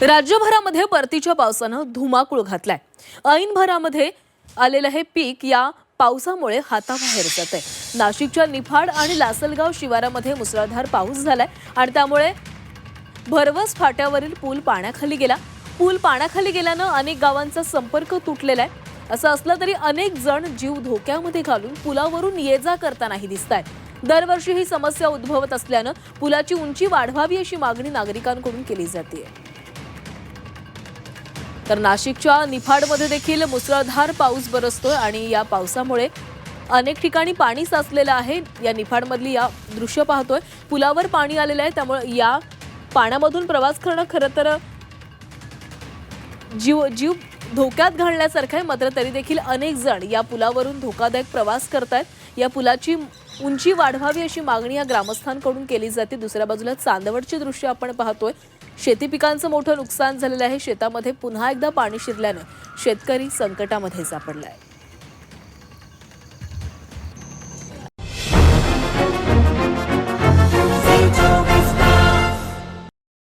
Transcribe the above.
राज्यभरामध्ये परतीच्या पावसानं धुमाकूळ घातलाय. ऐन भरामध्ये आलेलं हे पीक या पावसामुळे हाताबाहेर जात आहे नाशिकच्या निफाड आणि लासलगाव शिवारामध्ये मुसळधार पाऊस झालाय आणि त्यामुळे भरवस फाट्यावरील पूल पाण्याखाली गेला. पूल पाण्याखाली गेल्यानं अनेक गावांचा संपर्क तुटलेला आहे असं असलं तरी अनेक जण जीव धोक्यामध्ये घालून पुलावरून ये जा करतानाही दिसत आहेत दरवर्षी ही समस्या उद्भवत असल्यानं पुलाची उंची वाढवावी अशी मागणी नागरिकांकडून केली जाते तर नाशिकच्या निफाडमध्ये देखील मुसळधार पाऊस बरसतोय आणि या पावसामुळे अनेक ठिकाणी पाणी साचलेलं आहे. या निफाडमधली या दृश्य पाहतोय. पुलावर पाणी आलेलं आहे. त्यामुळे या पाण्यामधून प्रवास करणं खरं तर जीव जीव धोक्यात घालण्यासारखं आहे. मात्र तरी देखील अनेक जण या पुलावरून धोकादायक प्रवास करतायत. या पुलाची उंची वाढवावी अशी मागणी या ग्रामस्थांकडून केली जाते. दुसऱ्या बाजूला चांदवडची दृश्य आपण पाहतोय. शेती पिकांचं मोठं नुकसान झालेलं आहे. शेतामध्ये पुन्हा एकदा पाणी शिरल्यानं शेतकरी संकटामध्ये सापडलाय.